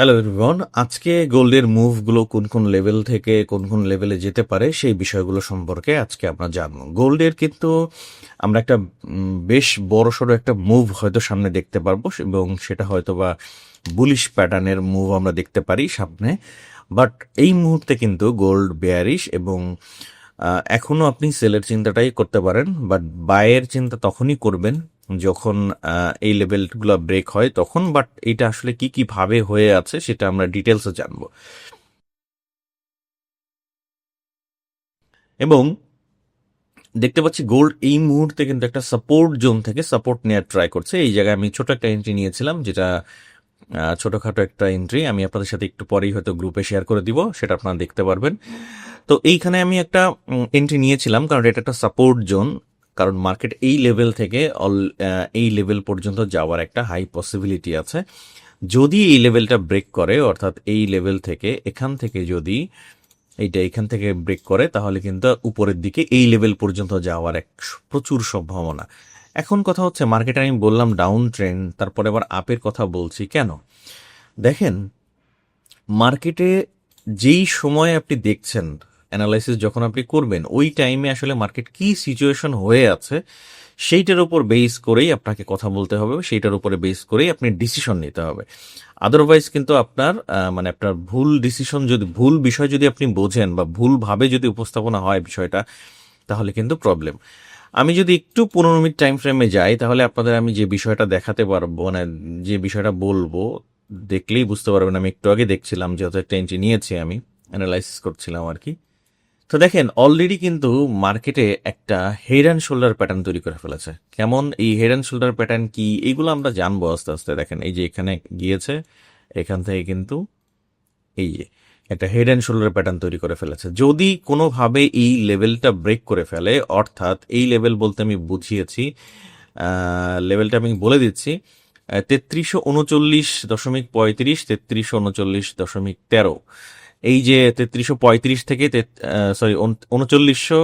Hello everyone আজকে গোল্ডের মুভগুলো কোন কোন লেভেল থেকে কোন কোন লেভেলে যেতে পারে সেই বিষয়গুলো সম্পর্কে আজকে আমরা জানব। গোল্ডের কিন্তু আমরা একটা বেশ বড়সড় একটা মুভ হয়তো সামনে দেখতে পারব এবং সেটা হয়তো বা বুলিশ প্যাটার্নের মুভ আমরা দেখতে পারি সামনে। বাট এই মুহূর্তে কিন্তু গোল্ড বেয়ারিশ এবং এখনও আপনি সেলের চিন্তাটাই করতে পারেন বাট বায়ের চিন্তা তখনই করবেন যখন এই লেভেলগুলো ব্রেক হয় তখন বাট এটা আসলে কি কি ভাবে হয়ে আছে সেটা আমরা ডিটেলসে জানব। এবং দেখতে পাচ্ছি গোল্ড এই মুহূর্তে কিন্তু একটা সাপোর্ট জোন থেকে সাপোর্ট নেওয়ার ট্রাই করছে। এই জায়গায় আমি ছোট একটা এন্ট্রি নিয়েছিলাম, যেটা ছোটখাটো একটা এন্ট্রি আমি আপনাদের সাথে একটু পরেই হয়তো গ্রুপে শেয়ার করে দিব, সেটা আপনারা দেখতে পারবেন। তো এইখানে আমি একটা এন্ট্রি নিয়েছিলাম, কারণ এটা একটা সাপোর্ট জোন কারণ মার্কেট এই লেভেল থেকে অল এই লেভেল পর্যন্ত যাওয়ার একটা হাই পসিবিলিটি আছে। যদি এই লেভেলটা ব্রেক করে, অর্থাৎ এই লেভেল থেকে এখান থেকে যদি এইটা এখান থেকে ব্রেক করে, তাহলে কিন্তু উপরের দিকে এই লেভেল পর্যন্ত যাওয়ার এক প্রচুর সম্ভাবনা। এখন কথা হচ্ছে মার্কেটে আমি বললাম ডাউন ট্রেন্ড তারপরে আবার আপের কথা বলছি, কেন? দেখেন মার্কেটে যেই সময় আপনি দেখছেন অ্যানালাইসিস যখন আপনি করবেন, ওই টাইমে আসলে মার্কেট কি সিচুয়েশন হয়ে আছে, সেইটার উপর বেস করেই আপনাকে কথা বলতে হবে সেইটার উপরে বেস করেই আপনি ডিসিশন নিতে হবে। আদারওয়াইজ কিন্তু আপনার মানে আপনার ভুল ডিসিশন যদি, ভুল বিষয় যদি আপনি বোঝেন বা ভুলভাবে যদি উপস্থাপনা হয় বিষয়টা, তাহলে কিন্তু প্রবলেম আমি যদি একটু পনেরো মিনিট টাইম ফ্রেমে যাই, তাহলে আপনাদের আমি যে বিষয়টা দেখাতে পারব মানে যে বিষয়টা বলব, দেখলেই বুঝতে পারবেন। আমি একটু আগে দেখছিলাম যেহেতু একটা এন্ট্রি নিয়েছি আমি অ্যানালাইসিস করছিলাম আর কি। তো দেখেন অলরেডি কিন্তু মার্কেটে একটা হেড অ্যান্ড শোল্ডার প্যাটার্ন তৈরি করে ফেলেছে। কেমন এই হেড অ্যান্ড শোল্ডার প্যাটার্ন কি এইগুলো আমরা জানব আস্তে আস্তে। দেখেন, এই যে এখানে গিয়েছে, এখান থেকে কিন্তু এই যে একটা হেড অ্যান্ড শোল্ডার প্যাটার্ন তৈরি করে ফেলেছে। যদি কোনোভাবে এই লেভেলটা ব্রেক করে ফেলে, অর্থাৎ এই লেভেল বলতে আমি বুঝিয়েছি লেভেলটা আমি বলে দিচ্ছি তেত্রিশশো উনচল্লিশ দশমিক পঁয়ত্রিশ, তেত্রিশশো উনচল্লিশ দশমিক তেরো। এই যে তেত্রিশশো পঁয়ত্রিশ থেকে সরি উনচল্লিশশো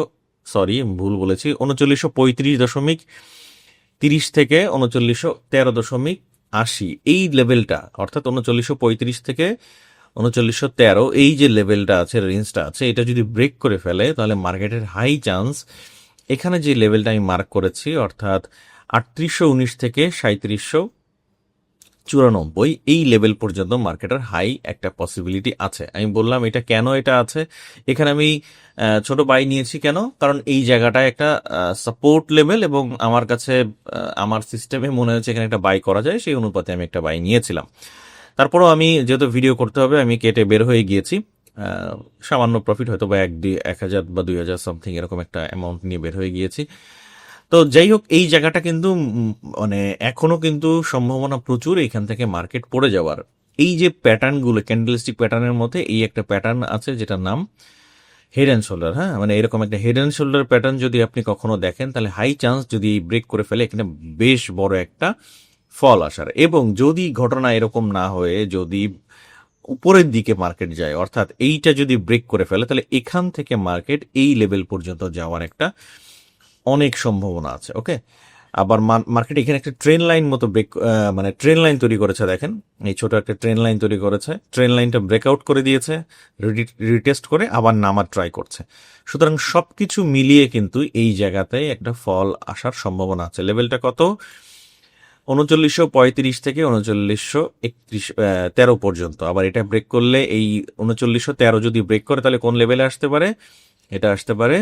সরি ভুল বলেছি, উনচল্লিশশো পঁয়ত্রিশ দশমিক তিরিশ থেকে উনচল্লিশশো তেরো দশমিক আশি। এই লেভেলটা অর্থাৎ উনচল্লিশশো পঁয়ত্রিশ থেকে উনচল্লিশশো তেরো, এই যে লেভেলটা আছে রেঞ্জটা আছে, এটা যদি ব্রেক করে ফেলে, তাহলে মার্কেটের হাই চান্স এখানে যে লেভেলটা আমি মার্ক করেছি, অর্থাৎ আটত্রিশশো উনিশ থেকে সাঁত্রিশশো চুরানব্বই, এই লেভেল পর্যন্ত মার্কেটের হাই একটা পসিবিলিটি আছে। আমি বললাম, এটা কেন এটা আছে? এখানে আমি ছোট বাই নিয়েছি কেন? কারণ এই জায়গাটায় একটা সাপোর্ট লেভেল এবং আমার কাছে আমার সিস্টেমে মনে হচ্ছে এখানে একটা বাই করা যায়, সেই অনুপাতে আমি একটা বাই নিয়েছিলাম। তারপরও আমি যেহেতু ভিডিও করতে হবে, আমি কেটে বের হয়ে গিয়েছি। সামান্য প্রফিট হয়তো বা এক দুই, এক হাজার বা দুই হাজার সামথিং এরকম একটা অ্যামাউন্ট নিয়ে বের হয়ে গিয়েছি। তো যাই হোক, এই জায়গাটা কিন্তু মানে এখনও কিন্তু সম্ভাবনা প্রচুর এখান থেকে মার্কেট পড়ে যাওয়ার। এই যে প্যাটার্নগুলো ক্যান্ডেলস্টিক প্যাটার্নের মধ্যে এই একটা প্যাটার্ন আছে যেটার নাম হেড অ্যান্ড শোল্ডার হ্যাঁ? মানে এরকম একটা হেড অ্যান্ড শোল্ডার প্যাটার্ন যদি আপনি কখনো দেখেন, তাহলে হাই চান্স যদি এই ব্রেক করে ফেলে, এখানে বেশ বড় একটা ফল আসার। এবং যদি ঘটনা এরকম না হয়ে, যদি উপরের দিকে মার্কেট যায়, অর্থাৎ এইটা যদি ব্রেক করে ফেলে, তাহলে এখান থেকে মার্কেট এই লেভেল পর্যন্ত যাওয়ার একটা অনেক সম্ভাবনা আছে, ওকে? আবার মার্কেট এখানে একটা ট্রেন লাইন মতো ব্রেক মানে ট্রেন লাইন তৈরি করেছে, দেখেন। এই ছোট একটা ট্রেন লাইন তৈরি করেছে। ট্রেন লাইনটা ব্রেকআউট করে দিয়েছে রিটেস্ট করে আবার নামার ট্রাই করছে। সুতরাং সব কিছু মিলিয়ে কিন্তু এই জায়গাতে একটা ফল আসার সম্ভাবনা আছে। লেভেলটা কত? উনচল্লিশশো পঁয়ত্রিশ থেকে উনচল্লিশশো একত্রিশ তেরো পর্যন্ত। আবার এটা ব্রেক করলে এই উনচল্লিশশো তেরো যদি ব্রেক করে, তাহলে কোন লেভেলে আসতে পারে? এটা আসতে পারে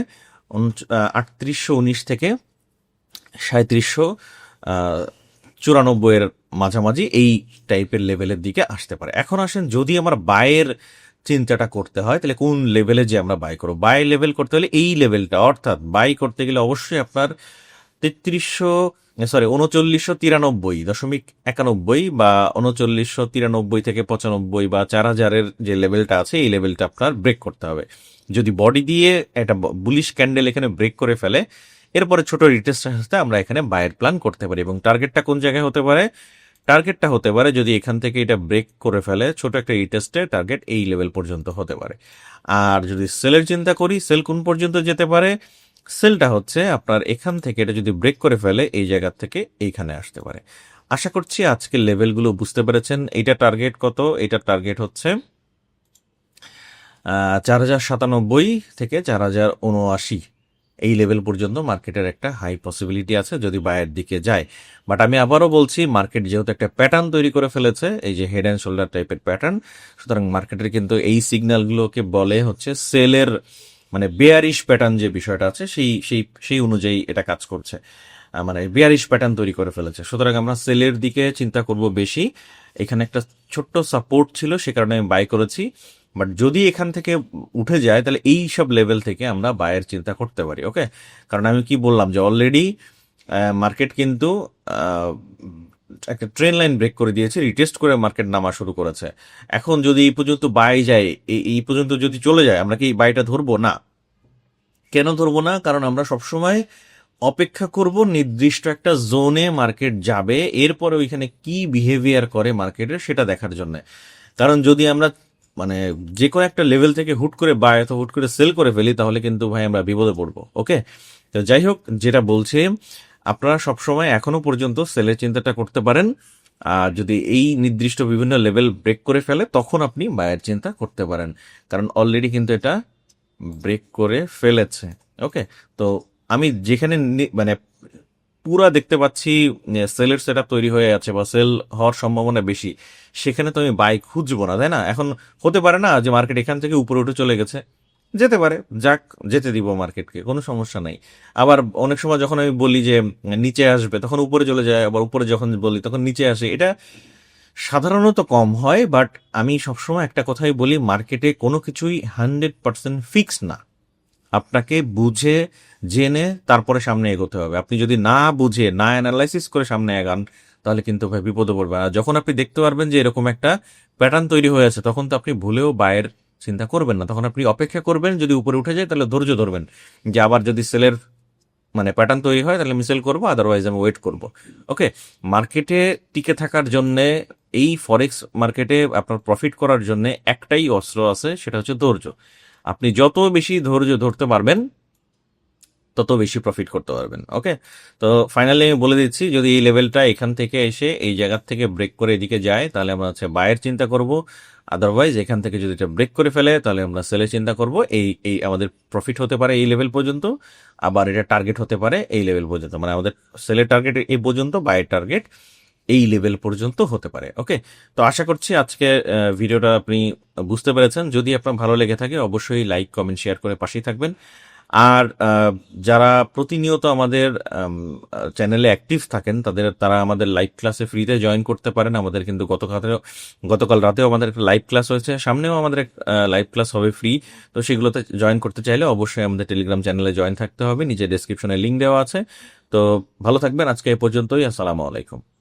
আটত্রিশশো উনিশ থেকে সাঁত্রিশশো চুরানব্বইয়ের মাঝামাঝি এই টাইপের লেভেলের দিকে আসতে পারে। এখন আসেন যদি আমার বায়ের চিন্তাটা করতে হয়, তাহলে কোন লেভেলে যে আমরা বাই করব? বাই লেভেল করতে হলে এই লেভেলটা, অর্থাৎ বাই করতে গেলে অবশ্যই আপনার তেত্রিশশো সরি উনচল্লিশশো তিরানব্বই, দশমিক একানব্বই বা উনচল্লিশশো তিরানব্বই থেকে পঁচানব্বই বা চার হাজারের যে লেভেলটা আছে, এই লেভেলটা আপনার ব্রেক করতে হবে। যদি বডি দিয়ে একটা বুলিশ ক্যান্ডেল এখানে ব্রেক করে ফেলে, এরপরে ছোট রিটেস্টের সাথে আমরা এখানে বায়ের প্ল্যান করতে পারি এবং টার্গেটটা কোন জায়গায় হতে পারে? টার্গেটটা হতে পারে যদি এখান থেকে এটা ব্রেক করে ফেলে, ছোট একটা রিটেস্টে টার্গেট এই লেভেল পর্যন্ত হতে পারে। আর যদি সেলের চিন্তা করি সেল কোন পর্যন্ত যেতে পারে? সেলটা হচ্ছে আপনার এখান থেকে এটা যদি ব্রেক করে ফেলে, এই জায়গা থেকে এইখানে আসতে পারে। আশা করছি আজকের লেভেলগুলো বুঝতে পেরেছেন। এটা টার্গেট কত? এটা টার্গেট হচ্ছে চার হাজার সাতানব্বই থেকে চার হাজার উনআশি এই লেভেল পর্যন্ত মার্কেটের একটা হাই পসিবিলিটি আছে যদি বায়ের দিকে যায়। বাট আমি আবারও বলছি মার্কেট যেহেতু একটা প্যাটার্ন তৈরি করে ফেলেছে, এই যে হেড অ্যান্ড শোল্ডার টাইপের প্যাটার্ন সুতরাং মার্কেটের কিন্তু এই সিগন্যালগুলোকে বলে হচ্ছে সেলের মানে বেয়ারিশ প্যাটার্ন যে বিষয়টা আছে, সেই সেই সেই অনুযায়ী এটা কাজ করছে। মানে বেয়ারিশ প্যাটার্ন তৈরি করে ফেলেছে। সুতরাং আমরা সেলের দিকে চিন্তা করব বেশি। এখানে একটা ছোট্ট সাপোর্ট ছিল, সে কারণে আমি বাই করেছি। বাট যদি এখান থেকে উঠে যায়, তাহলে এই সব লেভেল থেকে আমরা বায়ের চিন্তা করতে পারি ওকে কারণ আমি কি বললাম যে অলরেডি মার্কেট কিন্তু একটা ট্রেন লাইন ব্রেক করে দিয়েছে রিটেস্ট করে মার্কেট নামা শুরু করেছে। এখন যদি এই পর্যন্ত বাই যায়, এই পর্যন্ত যদি চলে যায়, আমরা কি বাইটা ধরবো? না। কেন ধরবো না? কারণ আমরা সবসময় অপেক্ষা করব নির্দিষ্ট একটা জোনে মার্কেট যাবে, এরপরে ওইখানে কি বিহেভিয়ার করে মার্কেটের সেটা দেখার জন্য। কারণ যদি আমরা মানে যে কোনো একটা লেভেল থেকে হুট করে বাই অথবা হুট করে সেল করে ফেলি, তাহলে কিন্তু ভাই আমরা বিপদে পড়ব ওকে তো যাই হোক, যেটা বলছি আপনারা সবসময় এখনও পর্যন্ত সেলের চিন্তাটা করতে পারেন। আর যদি এই নির্দিষ্ট বিভিন্ন লেভেল ব্রেক করে ফেলে, তখন আপনি বায়ের চিন্তা করতে পারেন। কারণ অলরেডি কিন্তু এটা ব্রেক করে ফেলেছে। ওকে? তো আমি যেখানে মানে পুরা দেখতে পাচ্ছি সেলের সেট তৈরি হয়ে আছে বা সেল হওয়ার সম্ভাবনা বেশি। সেখানে তো আমি বাই খুঁজবো না, তাই না? এখন হতে পারে না যে মার্কেট এখান থেকে উপরে উঠে চলে গেছে। যেতে পারে। যাক, যেতে দিব মার্কেটকে, কোনো সমস্যা নাই। আবার অনেক সময় যখন আমি বলি যে নিচে আসবে, তখন উপরে চলে যায়, আবার উপরে যখন বলি তখন নিচে আসে। এটা সাধারণত কম হয়, বাট আমি সবসময় একটা কথাই বলি, মার্কেটে কোনো কিছুই হান্ড্রেড পার্সেন্ট ফিক্স না। আপনাকে বুঝে, জেনে তারপরে সামনে এগোতে হবে। আপনি যদি না বুঝে, না অ্যানালাইসিস করে সামনে এগান, তাহলে কিন্তু ভাই বিপদে পড়বে আর যখন আপনি দেখতে পারবেন যে এরকম একটা প্যাটার্ন তৈরি হয়ে আছে, তখন তো আপনি ভুলেও বায়ের চিন্তা করবেন না। তখন আপনি অপেক্ষা করবেন, যদি উপরে উঠে যায় তাহলে ধৈর্য ধরবেন। যে আবার যদি সেলের মানে প্যাটার্ন তৈরি হয়, তাহলে আমি সেল করব আদারওয়াইজ আমি ওয়েট করব। ওকে মার্কেটে টিকে থাকার জন্য, এই ফরেক্স মার্কেটে আপনার প্রফিট করার জন্য একটাই অস্ত্র আছে, সেটা হচ্ছে ধৈর্য। আপনি যত বেশি ধৈর্য ধরতে পারবেন, তত বেশি প্রফিট করতে পারবেন। ওকে তো ফাইনালি আমি বলে দিচ্ছি, যদি এই লেভেলটা এখান থেকে এসে এই জায়গার থেকে ব্রেক করে এদিকে যায়, তাহলে আমরা হচ্ছে বায়ের চিন্তা করব আদারওয়াইজ এখান থেকে যদি এটা ব্রেক করে ফেলে, তাহলে আমরা সেলে চিন্তা করব, এই এই আমাদের প্রফিট হতে পারে এই লেভেল পর্যন্ত, আবার এটা টার্গেট হতে পারে এই লেভেল পর্যন্ত। মানে আমাদের সেলের টার্গেট এই পর্যন্ত বায়ের টার্গেট এই লেভেল পর্যন্ত হতে পারে ওকে তো আশা করছি আজকে ভিডিওটা আপনি বুঝতে পেরেছেন। যদি আপনার ভালো লেগে থাকে, অবশ্যই লাইক কমেন্ট শেয়ার করে পাশেই থাকবেন। আর যারা প্রতিনিয়ত আমাদের চ্যানেলে অ্যাক্টিভ থাকেন, তাদের, তারা আমাদের লাইভ ক্লাসে ফ্রিতে জয়েন করতে পারেন। আমাদের কিন্তু গতকাল গতকাল রাতেও আমাদের একটা লাইভ ক্লাস হয়েছে। সামনেও আমাদের লাইভ ক্লাস হবে ফ্রি তো সেগুলোতে জয়েন করতে চাইলে অবশ্যই আমাদের টেলিগ্রাম চ্যানেলে জয়েন থাকতে হবে। নিচে ডেসক্রিপশনে লিঙ্ক দেওয়া আছে। তো ভালো থাকবেন। আজকে এ পর্যন্তই। আসসালামু আলাইকুম।